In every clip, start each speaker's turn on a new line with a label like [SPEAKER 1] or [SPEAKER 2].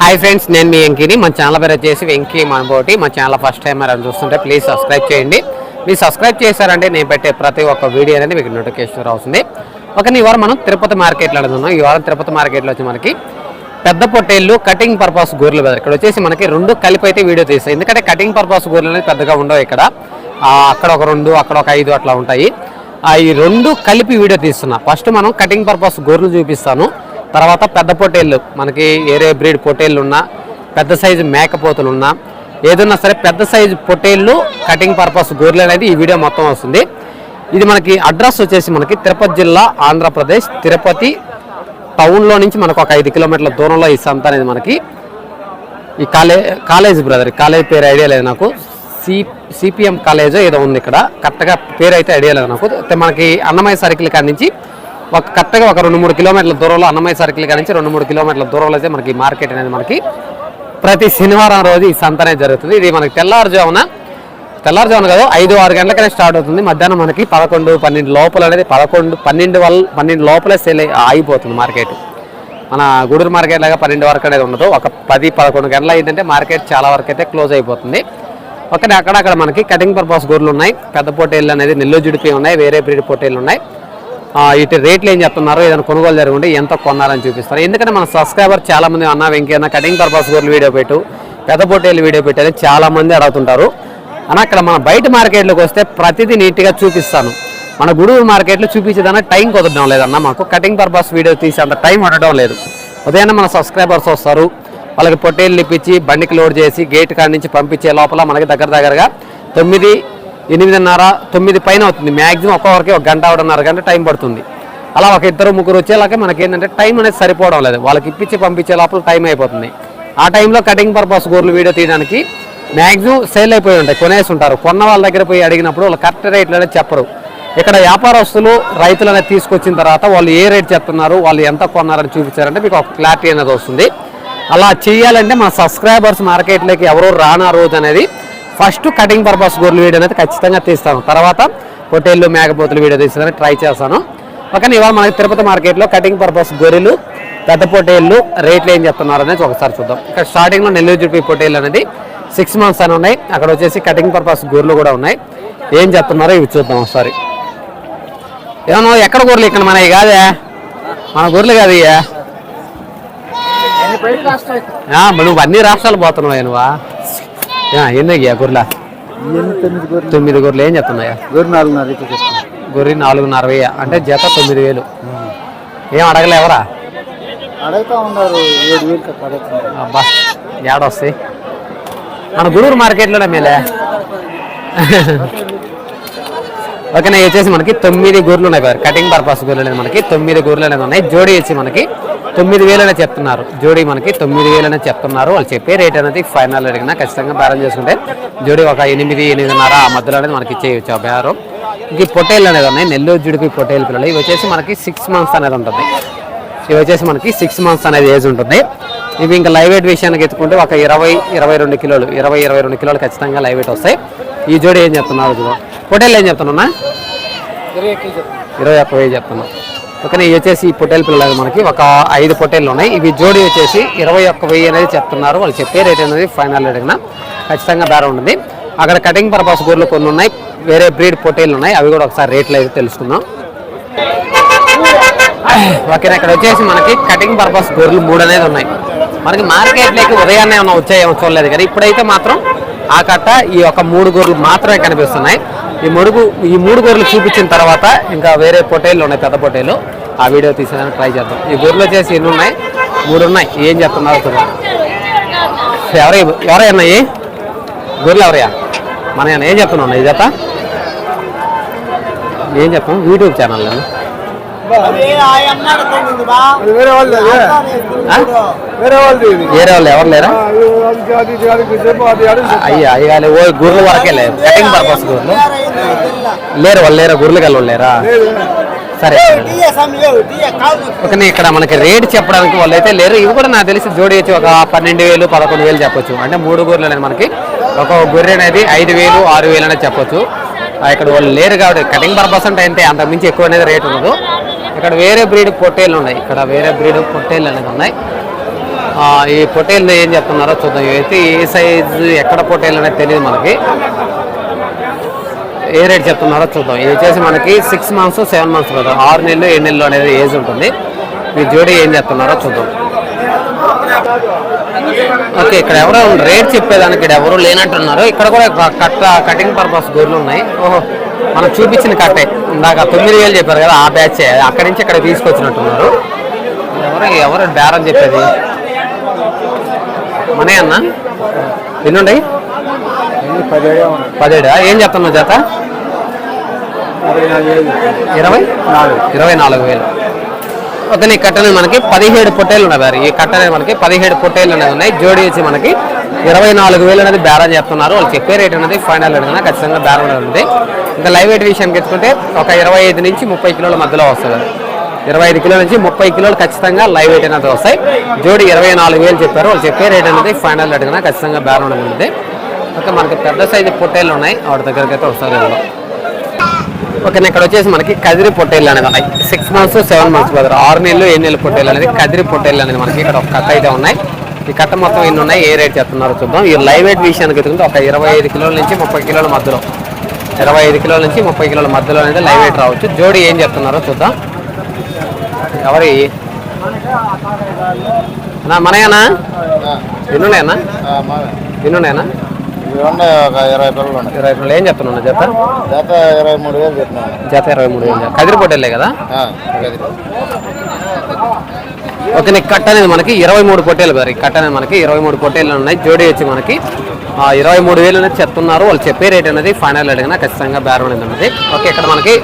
[SPEAKER 1] Hi friends నేను మీ వెంకీని. మన channel పేరు వచ్చేసి వెంకీ మనబోటి. మా ఛానల్ ఫస్ట్ టైం అని చూస్తుంటే ప్లీజ్ సబ్స్క్రైబ్ చేయండి. మీరు సబ్స్క్రైబ్ చేశారంటే నేను పెట్టే ప్రతి ఒక్క వీడియో అనేది మీకు నోటిఫికేషన్ అవుతుంది ఒక ఈ వారం మనం తిరుపతి మార్కెట్లో అడుగుతున్నాం ఈ వారం తిరుపతి మార్కెట్లో వచ్చి మనకి పెద్ద పొట్టేళ్ళు కటింగ్ పర్పస్ గొర్రెలు బెదర్ ఇక్కడ వచ్చేసి మనకి రెండు కలిపి అయితే వీడియో తీస్తాయి. ఎందుకంటే కటింగ్ పర్పస్ గోర్లు అనేది పెద్దగా ఉండవు ఇక్కడ. అక్కడ ఒక రెండు అక్కడ ఒక ఐదు అట్లా ఉంటాయి. ఆ, ఈ రెండు కలిపి వీడియో తీస్తున్నా. ఫస్ట్ మనం కటింగ్ పర్పస్ గోర్లు చూపిస్తాను. తర్వాత పెద్ద పొట్టేళ్ళు. మనకి ఏరే బ్రీడ్ పొట్టేళ్ళు ఉన్నా పెద్ద సైజు మేకపోతులు ఉన్నా ఏదన్నా సరే పెద్ద సైజు పొట్టేళ్ళు కటింగ్ పర్పస్ గొర్రెలు అనేది ఈ వీడియో మొత్తం వస్తుంది. ఇది మనకి అడ్రస్ వచ్చేసి మనకి తిరుపతి జిల్లా ఆంధ్రప్రదేశ్ తిరుపతి టౌన్లో నుంచి మనకు ఒక ఐదు కిలోమీటర్ల దూరంలో ఈ సంత అనేది మనకి ఈ కాలే కాలేజ్ బ్రదర్ కాలేజ్ పేరు ఐడియా లేదు నాకు. సి సిపిఎం కాలేజ్ ఏదో ఉంది ఇక్కడ. కరెక్ట్గా పేరు అయితే ఐడియా లేదు నాకు. మనకి అన్నమయ్య సర్కిల్ కాడి నుంచి ఒక కరెక్ట్గా ఒక రెండు మూడు కిలోమీటర్ల దూరంలో అన్నమయ్య సర్కిల్ కాడి నుంచి రెండు మూడు కిలోమీటర్ల దూరంలో అయితే మనకి మార్కెట్ అనేది మనకి ప్రతి శనివారం రోజు ఈ సంత అనేది జరుగుతుంది. ఇది మనకి తెల్లారుజామున తెల్లారుజామున కాదు ఐదు ఆరు గంటలకనే స్టార్ట్ అవుతుంది. మధ్యాహ్నం మనకి పదకొండు పన్నెండు లోపల అనేది పదకొండు పన్నెండు వల్ల పన్నెండు లోపలే సేల్ ఆగిపోతుంది మార్కెట్. మన గూడూరు మార్కెట్ లాగా పన్నెండు వరకు అనేది ఉండదు. ఒక పది పదకొండు గంటల అయిందంటే మార్కెట్ చాలా వరకు అయితే క్లోజ్ అయిపోతుంది. ఒకటి అక్కడక్కడ మనకి కటింగ్ పర్పస్ గొర్రెలు ఉన్నాయి. పెద్ద పొట్టేళ్ళు అనేది నెల్లూరు జుడిపి ఉన్నాయి వేరే బ్రీడ్ పొట్టేళ్ళు ఉన్నాయి. ఇటు రేట్లు ఏం చెప్తున్నారు? ఏదైనా కొనుగోలు జరుగుంటే ఎంత కొన్నారని చూపిస్తారు. ఎందుకంటే మన సబ్స్క్రైబర్ చాలామంది అన్నా అన్న కటింగ్ పర్పస్ గోర్లు వీడియో పెట్టు పెద్ద పొట్టేళ్ళు వీడియో పెట్టని అని చాలామంది అడుగుతుంటారు. అన్న అక్కడ మన బయట మార్కెట్లోకి వస్తే ప్రతిదీ నీట్గా చూపిస్తాను. మన గూడూరు మార్కెట్లో చూపించేదన్న టైం కుదరడం లేదన్న మాకు. కటింగ్ పర్పస్ వీడియో తీసే అంత టైం ఉండడం లేదు. ఉదయాన్నే మన సబ్స్క్రైబర్స్ వస్తారు. వాళ్ళకి పొట్టేళ్ళు ఇప్పించి బండికి లోడ్ చేసి గేట్ కాడి నుంచి పంపించే లోపల మనకి దగ్గర దగ్గరగా తొమ్మిది ఎనిమిదిన్నర తొమ్మిది పైన అవుతుంది. మ్యాక్సిమం ఒక్కొక్కరికి ఒక గంట ఒకటిన్నర గంట టైం పడుతుంది. అలా ఒక ఇద్దరు ముగ్గురు వచ్చేలాగా మనకి ఏంటంటే టైం అనేది సరిపోవడం లేదు. వాళ్ళకి ఇప్పించి పంపించే లోపల టైం అయిపోతుంది. ఆ టైంలో కటింగ్ పర్పస్ గోర్లు వీడియో తీయడానికి మ్యాక్సిమం సేల్ అయిపోయి ఉంటాయి కొనేసి ఉంటారు కొన్న వాళ్ళ దగ్గర పోయి అడిగినప్పుడు వాళ్ళు కరెక్ట్ రేట్లు అనేది చెప్పరు. ఇక్కడ వ్యాపారస్తులు రైతులు అనేది తీసుకొచ్చిన తర్వాత వాళ్ళు ఏ రేట్ చెప్తున్నారు వాళ్ళు ఎంత కొన్నారని చూపించారంటే మీకు ఒక క్లారిటీ అనేది వస్తుంది. అలా చేయాలంటే మన సబ్స్క్రైబర్స్ మార్కెట్లోకి ఎవరో రానా రోజు అనేది ఫస్ట్ కటింగ్ పర్పస్ గొర్రెలు వీడియో అనేది ఖచ్చితంగా తీస్తాను. తర్వాత పొట్టేళ్ళు మేకపోతులు వీడియో తీసేదానికి ట్రై చేస్తాను. ఓకే ఇవాళ మనకి తిరుపతి మార్కెట్లో కటింగ్ పర్పస్ గొర్రెలు పెద్ద పొట్టేళ్ళు రేట్లు ఏం చెప్తున్నారు అనేది ఒకసారి చూద్దాం. ఇక్కడ స్టార్టింగ్లో నెల్లూరు చుట్టూ పొట్టేళ్ళు అనేది సిక్స్ మంత్స్ అని ఉన్నాయి. అక్కడ వచ్చేసి కటింగ్ పర్పస్ గొర్రెలు కూడా ఉన్నాయి. ఏం చెప్తున్నారో ఇవి చూద్దాం ఒకసారి. ఏమన్నా ఎక్కడ గొర్రెలు ఇక్కడ మనవి కాదే? మన గొర్రెలు కాదు ఇయ్యా. నువ్వు అన్ని రాష్ట్రాలు పోతున్నావా నువ్వా? ఎన్నయ్యా గొర్రెల?
[SPEAKER 2] తొమ్మిది గొర్రెలు.
[SPEAKER 1] ఏం చెప్తున్నాయా?
[SPEAKER 2] గొర్రె నాలుగున్నర
[SPEAKER 1] గొర్రె నాలుగున్నర వెయ్యి అంటే జత తొమ్మిది వేలు. ఏం అడగలే ఎవరా?
[SPEAKER 2] అడుగుతా ఉన్నారు ఏడు వేలు అడుగుతున్నారు
[SPEAKER 1] అబ్బా ఏడొస్తాయి. మన గూడూరు మార్కెట్లోనే మేలే. ఓకేనా వచ్చేసి మనకి తొమ్మిది గొర్రెలు ఉన్నాయి. కటింగ్ పర్పస్ గొర్రెలు అనేది మనకి తొమ్మిది గొర్రెలు అనేది ఉన్నాయి. జోడీ వచ్చి మనకి తొమ్మిది వేలు అనేది చెప్తున్నారు. జోడీ మనకి తొమ్మిది వేలు అనేది చెప్తున్నారు. వాళ్ళు చెప్పే రేట్ అనేది ఫైనల్ అడిగినా ఖచ్చితంగా బేరం చేసుకుంటే జోడీ ఒక ఎనిమిది ఎనిమిదిన్నర ఆ మధ్యలో అనేది మనకి ఇచ్చేయచ్చు ఆ బేరం. ఇంక పొట్టేళ్ళు అనేది ఉన్నాయి. నెల్లూరు జుడిపి పొట్టేలు పిల్లలు. ఇవి వచ్చేసి మనకి సిక్స్ మంత్స్ అనేది ఉంటుంది. ఇవి వచ్చేసి మనకి సిక్స్ మంత్స్ అనేది ఏజ్ ఉంటుంది. ఇవి ఇంకా లైవ్ వెయిట్ విషయానికి ఎత్తుకుంటే ఒక ఇరవై ఇరవై రెండు కిలోలు ఇరవై ఇరవై రెండు కిలోలు ఖచ్చితంగా లైవ్ వెయిట్ వస్తాయి. ఈ జోడి ఏం చెప్తున్నారు పొటేలు ఏం చెప్తున్నా
[SPEAKER 2] ఇరవై
[SPEAKER 1] ఒక్క వెయ్యి చెప్తున్నా ఓకే ఇవి వచ్చేసి ఈ పొట్టేలు పిల్లలు మనకి ఒక ఐదు పొట్టేళ్ళు ఉన్నాయి. ఇవి జోడి వచ్చేసి ఇరవై ఒక్క వెయ్యి అనేది చెప్తున్నారు. వాళ్ళు చెప్పే రేట్ అనేది ఫైనల్ అడిగిన ఖచ్చితంగా బేర ఉంటుంది. అక్కడ కటింగ్ పర్పస్ గూర్లు కొన్ని ఉన్నాయి. వేరే బ్రీడ్ పొట్టేళ్ళు ఉన్నాయి. అవి కూడా ఒకసారి రేట్లు అయితే తెలుసుకుందాం. ఓకే ఇక్కడ వచ్చేసి మనకి కటింగ్ పర్పస్ గొర్రెలు మూడు అనేది ఉన్నాయి. మనకి మార్కెట్లోకి ఉదయాన్నే ఏమన్నా వచ్చాయేమో చూడలేదు కానీ ఇప్పుడైతే మాత్రం ఆ కట్ట ఈ ఒక మూడు గొర్రెలు మాత్రమే కనిపిస్తున్నాయి. ఈ మూడు ఈ మూడు గొర్రెలు చూపించిన తర్వాత ఇంకా వేరే పొటేళ్ళు ఉన్నాయి పెద్ద పొటేలు ఆ వీడియో తీసేదానికి ట్రై చేద్దాం. ఈ గొర్రెలు వచ్చేసి ఎన్ని ఉన్నాయి? మూడు ఉన్నాయి. ఏం చెప్తున్నారు ఎవరై ఎవరై ఉన్నాయి గొర్రెలు ఎవరయ్యా? మన ఏం చెప్తున్నావు ఈ జత ఏం చెప్తాం యూట్యూబ్ ఛానల్
[SPEAKER 2] వేరే
[SPEAKER 1] వాళ్ళు ఎవరు లేరా. అయ్యా అయ్యాలి ఓ గుర్రెల వరకే లేదు కటింగ్ పర్పస్ గుర్రెలు. లేరు వాళ్ళు లేరా? గుర్రెలు గల వాళ్ళు లేరా? సరే ఓకే ఇక్కడ మనకి రేట్ చెప్పడానికి వాళ్ళు అయితే లేరు. ఇవి కూడా నాకు తెలిసి జోడి వచ్చి ఒక పన్నెండు వేలు పదకొండు వేలు చెప్పొచ్చు. అంటే మూడు గొర్రెలు అనేది మనకి ఒక గొర్రె అనేది ఐదు వేలు ఆరు వేలు అనేది చెప్పొచ్చు. ఇక్కడ వాళ్ళు లేరు కాబట్టి కటింగ్ పర్పస్ అంటే అంతే అంతకు మించి ఎక్కువ అనేది రేట్ ఉండదు. ఇక్కడ వేరే బ్రీడ్ పొట్టేళ్ళు ఉన్నాయి. ఇక్కడ వేరే బ్రీడ్ పొట్టేళ్ళు అనేది ఉన్నాయి. ఈ పొట్టేళ్ళు ఏం చెప్తున్నారో చూద్దాం. ఇవైతే ఏ సైజు ఎక్కడ పొట్టేళ్ళు అనేది తెలియదు మనకి. ఏ రేట్ చెప్తున్నారో చూద్దాం. ఇది వచ్చేసి మనకి సిక్స్ మంత్స్ సెవెన్ మంత్స్ కదా. ఆరు నెలలు ఏడు నెలలు అనేది ఏజ్ ఉంటుంది. మీ జోడీ ఏం చెప్తున్నారో చూద్దాం. ఓకే ఇక్కడ ఎవరో రేట్ చెప్పేదానికి ఇక్కడ ఎవరు లేనట్టున్నారు. ఇక్కడ కూడా కట్ట కటింగ్ పర్పస్ గొర్రెలు ఉన్నాయి. ఓహో మనం చూపించిన కట్టే. ఇందాక తొమ్మిది వేలు చెప్పారు కదా ఆ బ్యాచ్ అక్కడి నుంచి ఇక్కడ తీసుకొచ్చినట్టున్నారు. ఎవరు ఎవరు బేరం చెప్పేది? మనే అన్న? ఎన్నుండయి
[SPEAKER 2] పదిహేడు.
[SPEAKER 1] పదిహేడు ఏం చెప్తున్నావు జత?
[SPEAKER 2] ఇరవై.
[SPEAKER 1] ఇరవై
[SPEAKER 2] నాలుగు.
[SPEAKER 1] వేలు. ఒక నీ కట్టనే మనకి పదిహేడు పొట్టేలు ఉన్నాయి వారి ఈ కట్టనే మనకి పదిహేడు పొట్టేలు అనేది ఉన్నాయి. జోడి వచ్చి మనకి ఇరవై నాలుగు వేలు అనేది బేరం చెప్తున్నారు వాళ్ళు చెప్పే రేట్ అనేది ఫైనల్ రేట్ అనేది ఖచ్చితంగా బేరం అనేది ఉంది. ఇంకా లైవ్ వెయిట్ విషయానికి ఎత్తుకుంటే ఒక ఇరవై ఐదు నుంచి ముప్పై కిలోల మధ్యలో వస్తుంది. ఇరవై ఐదు కిలోల నుంచి ముప్పై కిలోలు ఖచ్చితంగా లైవ్ వెయిట్ అనేది వస్తాయి. జోడి ఇరవై నాలుగు వేలు చెప్పారు. వాళ్ళు చెప్పే రేట్ అనేది ఫైనల్ రేట్ అనేది ఖచ్చితంగా బేరం అనేది ఓకే మనకి పెద్ద సైజు పొట్టేలు ఉన్నాయి. వాటి దగ్గరికి అయితే వస్తారు ఓకే ఇక్కడ వచ్చేసి మనకి కదిరి పొట్టేళ్ళు అనేది ఉన్నాయి. Six months seven months brother. ఆరు నెలలు ఏడు నెలలు పొట్టేళ్ళు అనేది కదిరి పొట్టేళ్ళు అనేది మనకి ఇక్కడ ఒక కట్ట అయితే ఉన్నాయి. ఈ కట్ట మొత్తం ఎన్ని ఉన్నాయి? ఏ రేట్ చెప్తున్నారో చూద్దాం. ఈ లైవ్ వెయిట్ విషయానికి ఎత్తుకుంటే ఒక ఇరవై ఐదు కిలోల నుంచి ముప్పై కిలోల మధ్యలో. ఇరవై ఐదు కిలోల నుంచి ముప్పై కిలోల మధ్యలో అనేది లైవ్ వెయిట్ రావచ్చు. జోడి ఏం చెప్తున్నారో చూద్దాం. ఎవరి? మనయేనా ఎన్నున్నాయన్నా
[SPEAKER 2] ఇవి ఉన్నాయి ఒక ఇరవై పిల్లలు ఉన్నాయి.
[SPEAKER 1] ఇరవై పిల్లలు. ఏం చెప్తున్నా జత?
[SPEAKER 2] జత ఇరవై మూడు వేలు చెప్తున్నాను
[SPEAKER 1] జత ఇరవై మూడు వేలు. కదిరి పొట్టేళ్ళే కదా. ఓకే నీకు కట్ట అనేది మనకి ఇరవై మూడు పొట్టేలు గారు. ఈ కట్ట అనేది మనకి ఇరవై మూడు పొట్టేలు ఉన్నాయి. జోడీ వచ్చి మనకి ఆ, ఇరవై మూడు వేలు అనేది చెప్తున్నారు. వాళ్ళు చెప్పే రేట్ అనేది ఫైనల్ అడిగినా ఖచ్చితంగా బేరం అనేది ఉన్నది. ఓకే ఇక్కడ మనకి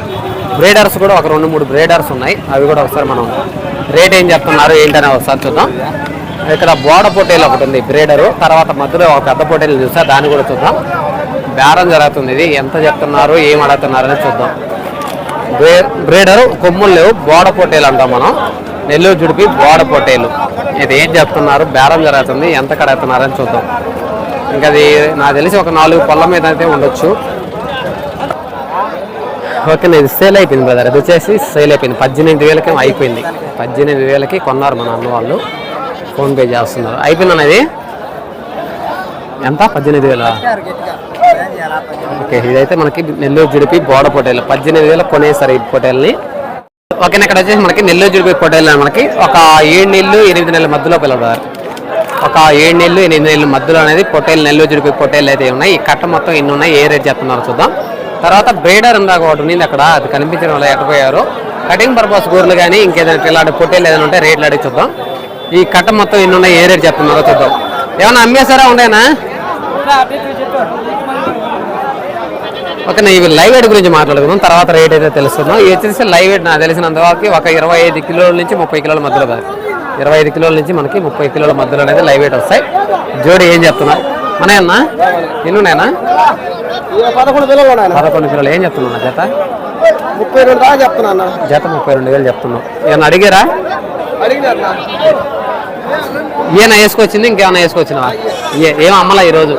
[SPEAKER 1] బ్రేడర్స్ కూడా ఒక రెండు మూడు బ్రేడర్స్ ఉన్నాయి. అవి కూడా ఒకసారి మనం రేట్ ఏం చెప్తున్నారు ఏంటనే ఒకసారి చూద్దాం. ఇక్కడ బోడ పొట్టేలు ఒకటి ఉంది బ్రేడరు. తర్వాత మధ్యలో ఒక పెద్ద పొట్టేలు చూస్తే దాన్ని కూడా చూద్దాం. బేరం జరుగుతుంది ఇది. ఎంత చెప్తున్నారు ఏం అడుగుతున్నారు అని చూద్దాం. బ్రే బ్రేడర్ కొమ్ములు లేవు బోడ పొట్టేలు అంటాం మనం. నెల్లూరు జుడిపి బోడ పొట్టేలు ఇది ఏం చెప్తున్నారు బేరం జరుగుతుంది ఎంత కడుగుతున్నారని చూద్దాం. ఇంకా అది నాకు తెలిసి ఒక నాలుగు పళ్ళ మీద అయితే ఉండొచ్చు. ఓకే ఇది సేల్ అయిపోయింది బ్రదర్ అది వచ్చేసి సేల్ అయిపోయింది. పద్దెనిమిది వేలకి అయిపోయింది. పద్దెనిమిది వేలకి కొన్నారు మన అన్న వాళ్ళు. ఫోన్పే చేస్తున్నారు. అయిపోయింది అది ఎంత? పద్దెనిమిది వేల? ఓకే ఇదైతే మనకి నెల్లూరు జుడిపి బోడ పొటేలు. పద్దెనిమిది వేలు కొనేసారు ఈ పొటేల్ని. ఓకే ఇక్కడ వచ్చేసి మనకి నెల్లూరు జుడిపి పొటేలు మనకి ఒక ఏడు నెలలు ఎనిమిది నెలల మధ్యలో పిలవరు ఒక ఏడు నెలలు ఎనిమిది నెలల మధ్యలో అనేది పొటేలు నెల్లూరు జుడిపి పొటేలు అయితే ఉన్నాయి. ఈ కట్ట మొత్తం ఎన్ని ఉన్నాయి ఏ రేట్ చెప్తున్నారు చూద్దాం. తర్వాత బ్రేడర్ ఇందాక ఒకటి ఉంది. అక్కడ అది కనిపించడం వల్ల ఎట్టపోయారు కటింగ్ పర్పస్ గూర్లు కానీ ఇంకేదైనా ఇలాంటి పొట్టేలు ఏదైనా ఉంటే రేట్లు అడిగి చూద్దాం. ఈ కట్ట మొత్తం ఎన్ని ఉన్నాయి ఏ రేట్ చెప్తున్నారో? చూద్దాం. ఏమన్నా అమ్మేశారా? ఉండేనా? ఓకే నేను ఇవి లైవ్ వెయిట్ గురించి మాట్లాడుకుందాం. తర్వాత రేట్ అయితే తెలుసుకుందాం. ఇది వచ్చేసి లైవ్ వెయిట్ నాకు తెలిసినంత వరకు ఒక ఇరవై ఐదు కిలోల నుంచి ముప్పై కిలోల మధ్యలో కాదు ఇరవై ఐదు కిలోల నుంచి మనకి ముప్పై కిలోల మధ్యలో అనేది లైవ్ వెయిట్ వస్తాయి. జోడి ఏం చెప్తున్నా? మనయన్నా? ఎన్నున్నాయనా
[SPEAKER 2] పదకొండు పిల్లలు
[SPEAKER 1] పదకొండు కిలోలు. ఏం చెప్తున్నా జత?
[SPEAKER 2] ముప్పై రెండు
[SPEAKER 1] జత ముప్పై రెండు వేలు చెప్తున్నాం ఏమన్నా అడిగారా. ఈయన వేసుకొచ్చింది ఇంకేమైనా వేసుకొచ్చిన ఏం అమ్మలా ఈరోజు?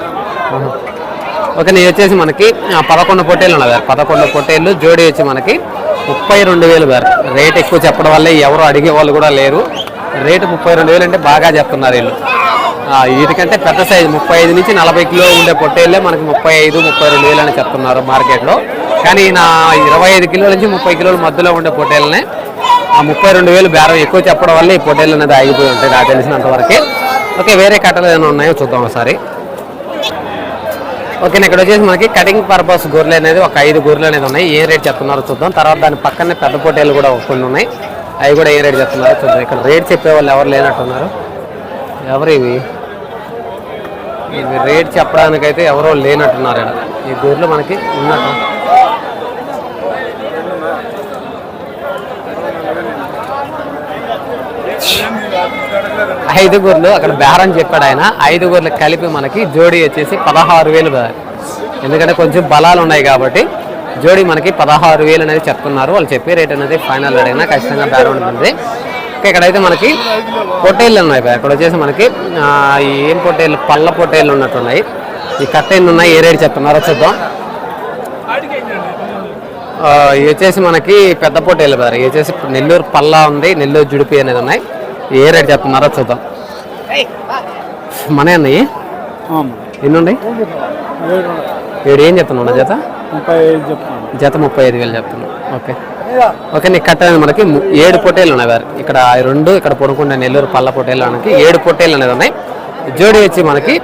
[SPEAKER 1] ఓకే నేను వచ్చేసి మనకి పదకొండు పొట్టేళ్ళు ఉన్నాయి పదకొండు పొట్టేళ్ళు జోడీ వచ్చి మనకి ముప్పై రెండు వేలు గారు. రేట్ ఎక్కువ చెప్పడం వల్ల ఎవరు అడిగే వాళ్ళు కూడా లేరు. రేటు ముప్పై రెండు వేలు అంటే బాగా చెప్తున్నారు వీళ్ళు. వీటికంటే పెద్ద సైజు ముప్పై ఐదు నుంచి నలభై కిలో ఉండే పొట్టేళ్ళే మనకి ముప్పై ఐదు ముప్పై రెండు వేలు అని చెప్తున్నారు మార్కెట్లో. కానీ నా ఇరవై ఐదు కిలోల నుంచి ముప్పై కిలోల మధ్యలో ఉండే పొట్టేళ్ళనే ఆ ముప్పై రెండు వేలు బేరం ఎక్కువ చెప్పడం వల్ల ఈ పొట్టేళ్ళు అనేది ఆగిపోయి ఉంటాయి. నాకు తెలిసినంత వరకే. ఓకే వేరే కట్టలు ఏమైనా ఉన్నాయో చూద్దాం ఒకసారి. ఓకే ఇక్కడ వచ్చేసి మనకి కటింగ్ పర్పస్ గొర్రెలు అనేది ఒక ఐదు గొర్రెలు అనేది ఉన్నాయి. ఏ రేట్ చెప్తున్నారో చూద్దాం. తర్వాత దాని పక్కనే పెద్ద పొట్టేలు కూడా కొన్ని ఉన్నాయి. అవి కూడా ఏ రేట్ చెప్తున్నారో చూద్దాం. ఇక్కడ రేట్ చెప్పే వాళ్ళు ఎవరు లేనట్టున్నారు. ఎవరు ఇవి? ఇవి రేట్ చెప్పడానికైతే ఎవరో లేనట్టున్నారు ఇక్కడ. ఈ గొర్రెలు మనకి ఉన్నట్టు. ఐదుగురులు అక్కడ బేరం చెప్పాడు ఆయన. ఐదుగురులు కలిపి మనకి జోడీ వచ్చేసి పదహారు వేలు ఎందుకంటే కొంచెం బలాలు ఉన్నాయి కాబట్టి జోడీ మనకి పదహారు వేలు అనేది చెప్తున్నారు. వాళ్ళు చెప్పే రేట్ అనేది ఫైనల్ అడిగినా అయినా ఖచ్చితంగా బేరం ఉంటుంది. ఇక్కడైతే మనకి పొట్టేళ్ళు ఉన్నాయి అక్కడ ఇక్కడ వచ్చేసి మనకి ఏం పొట్టేళ్ళు? పళ్ళ పొట్టేళ్ళు ఉన్నట్టున్నాయి. ఈ కట్టెళ్ళు ఉన్నాయి? ఏ రేట్ చెప్తున్నారో చూద్దాం. ఇవి వచ్చేసి మనకి పెద్ద పొట్టేళ్ళు బారు ఇవి వచ్చేసి నెల్లూరు పల్లా ఉంది నెల్లూరు జుడిపి అనేది ఉన్నాయి. ఏ రేట్ చెప్తున్నారో చూద్దాం. మనే అన్నయ్యి? ఎన్ని ఉన్నాయి ఏడు ఏం చెప్తున్నావు జత? జత ముప్పై ఐదు వేలు చెప్తున్నావు. ఓకే. ఓకే నీకు కట్టడానికి మనకి ఏడు పొట్టేలు ఉన్నాయి వారు. ఇక్కడ రెండు ఇక్కడ పొడుకుండా నెల్లూరు పళ్ళ పొట్టేలు మనకి ఏడు పొట్టేలు అనేది ఉన్నాయి. జోడి వచ్చి మనకి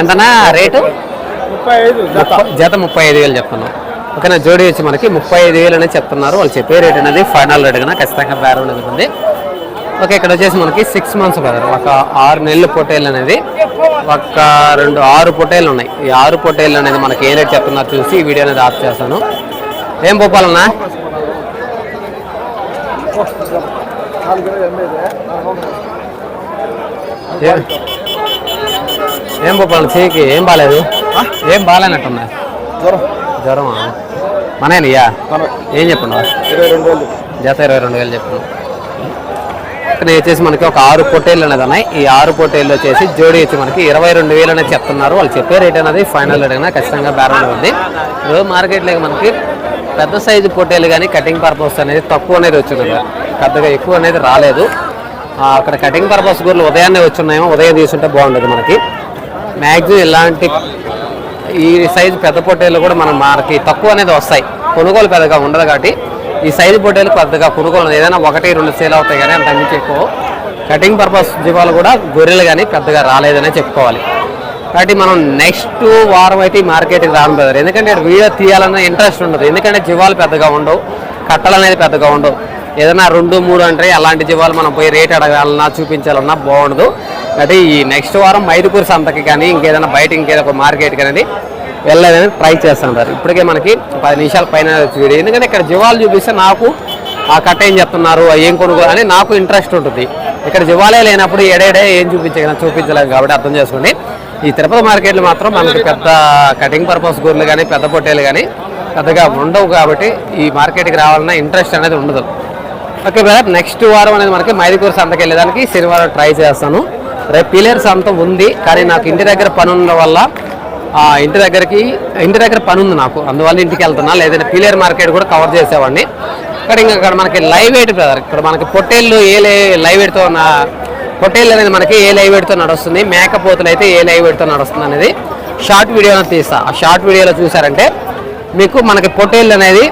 [SPEAKER 1] ఎంతనా రేటు? జత. ముప్పై ఐదు వేలు చెప్తున్నాం ఓకేనా జోడి వచ్చి మనకి ముప్పై ఐదు వేలు అనేది చెప్తున్నారు. వాళ్ళు చెప్పే రేట్ అనేది ఫైనల్ రేట్ కన్నా ఖచ్చితంగా బేరం అనేది ఉంది. ఓకే ఇక్కడ వచ్చేసి మనకి సిక్స్ మంత్స్ కదా. ఒక ఆరు నెలలు పొట్టేలు అనేది. ఒక రెండు ఆరు పొట్టేలు ఉన్నాయి. ఈ ఆరు పొట్టేలు అనేది మనకి ఏ రేట్ చెప్తున్నారు చూసి ఈ వీడియో అనేది ఆఫ్ చేస్తాను. ఏం పోపాలన్నా? ఏ- ఏం పోపాలి చేయికి ఏం బాగాలేదు? ఏం బాగాలేనట్టున్నా
[SPEAKER 2] జ్వరం.
[SPEAKER 1] జ్వరమా?
[SPEAKER 2] మన-
[SPEAKER 1] ఏం చెప్పండి జత ఇరవై రెండు వేలు చెప్పాను ఇక్కడ వచ్చేసి మనకి ఒక ఆరు పొటేళ్ళు అనేది ఉన్నాయి. ఈ ఆరు పొటేళ్ళు వచ్చేసి జోడీ వచ్చి మనకి ఇరవై రెండు వేలు అనేది చెప్తున్నారు. వాళ్ళు చెప్పే రేట్ అనేది ఫైనల్ రేట్ అయినా ఖచ్చితంగా బేరం ఉంది. ఇప్పుడు మార్కెట్లో మనకి పెద్ద సైజు పొటేలు కానీ కటింగ్ పర్పస్ అనేది తక్కువ అనేది వచ్చింది. కదా. పెద్దగా ఎక్కువ అనేది రాలేదు. అక్కడ కటింగ్ పర్పస్ గుర్లు ఉదయాన్నే వచ్చున్నాయేమో ఉదయం తీసుంటే బాగుండదు మనకి. మ్యాక్సిమం ఇలాంటి ఈ సైజు పెద్ద పొట్టేలు కూడా మనం మనకి తక్కువ అనేది వస్తాయి. కొనుగోలు పెద్దగా ఉండదు కాబట్టి ఈ సైజు పొట్టేలు పెద్దగా కొనుగోలు ఏదైనా ఒకటి రెండు సేల్ అవుతాయి కానీ అంత మించి ఎక్కువ. కటింగ్ పర్పస్ జీవాలు కూడా గొర్రెలు కానీ పెద్దగా రాలేదనే చెప్పుకోవాలి. కాబట్టి మనం నెక్స్ట్ వారం అయితే ఈ మార్కెట్కి రాను బ్రదర్ ఎందుకంటే వీడియో తీయాలన్న ఇంట్రెస్ట్ ఉండదు. ఎందుకంటే జీవాలు పెద్దగా ఉండవు కట్టలు అనేది పెద్దగా ఉండవు. ఏదైనా రెండు మూడు అంటే అలాంటి జీవాలు మనం పోయి రేట్ అడగాలన్నా చూపించాలన్నా బాగుండదు. కాబట్టి ఈ నెక్స్ట్ వారం మైదుకూరు సంతకి కానీ ఇంకేదైనా బయట ఇంకేదో ఒక మార్కెట్కి అనేది వెళ్ళలేదని ట్రై చేస్తుంటారు. ఇప్పటికే మనకి పది నిమిషాల పైన వీడియో. ఎందుకంటే ఇక్కడ జీవాలు చూపిస్తే నాకు ఆ కట్ట ఏం చెప్తున్నారు ఏం కొనుగోలు అని నాకు ఇంట్రెస్ట్ ఉంటుంది. ఇక్కడ జీవాలే లేనప్పుడు ఎడేడే ఏం చూపించగలం చూపించలేము కాబట్టి అర్థం చేసుకోండి. ఈ తిరుపతి మార్కెట్లు మాత్రం మనకి పెద్ద కటింగ్ పర్పస్ గూర్లు కానీ పెద్ద పొట్టేలు కానీ పెద్దగా ఉండవు కాబట్టి ఈ మార్కెట్కి రావాలన్న ఇంట్రెస్ట్ అనేది ఉండదు. ఓకే బ్రదర్ నెక్స్ట్ వారం అనేది మనకి మైదుకూరు సంతకి వెళ్ళేదానికి శనివారం ట్రై చేస్తాను. రేపు పిల్లర్ సంత ఉంది కానీ నాకు ఇంటి దగ్గర పని వల్ల ఇంటి దగ్గరికి ఇంటి దగ్గర పని ఉంది నాకు. అందువల్ల ఇంటికి వెళ్తున్నా. లేదంటే పిలియర్ మార్కెట్ కూడా కవర్ చేసేవాడిని. ఇక్కడ ఇంకా ఇక్కడ మనకి లైవ్ వెయిట్ బ్రదర్ ఇక్కడ మనకి పొట్టేళ్ళు ఏ లై- లైవ్ వెయిట్తో ఉన్న పొట్టేళ్ళు అనేది మనకి ఏ లైవ్ వెయిట్తో నడుస్తుంది మేకపోతులు అయితే ఏ లైవ్ వెయిట్తో నడుస్తుంది అనేది షార్ట్ వీడియోలో తీస్తా. ఆ షార్ట్ వీడియోలో చూసారంటే మీకు మనకి పొట్టేళ్ళు అనేది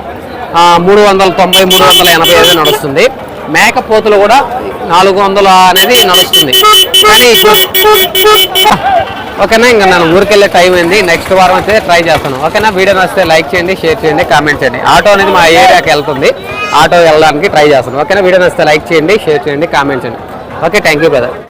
[SPEAKER 1] మూడు వందల తొంభై మూడు వందల ఎనభై ఐదు నడుస్తుంది. మేకపోతులు కూడా నాలుగు వందల అనేది నడుస్తుంది. కానీ ఓకేనా? ఇంకా నేను ఊరికెళ్ళే టైం అయింది. నెక్స్ట్ వారం అయితే ట్రై చేస్తాను. ఓకేనా? వీడియో నచ్చితే లైక్ చేయండి షేర్ చేయండి కామెంట్ చేయండి. ఆటో అనేది మా ఏరియాకి వెళ్తుంది. ఆటో వెళ్ళడానికి ట్రై చేస్తాను. ఓకేనా? వీడియో నచ్చితే లైక్ చేయండి షేర్ చేయండి కామెంట్ చేయండి. Okay thank you brother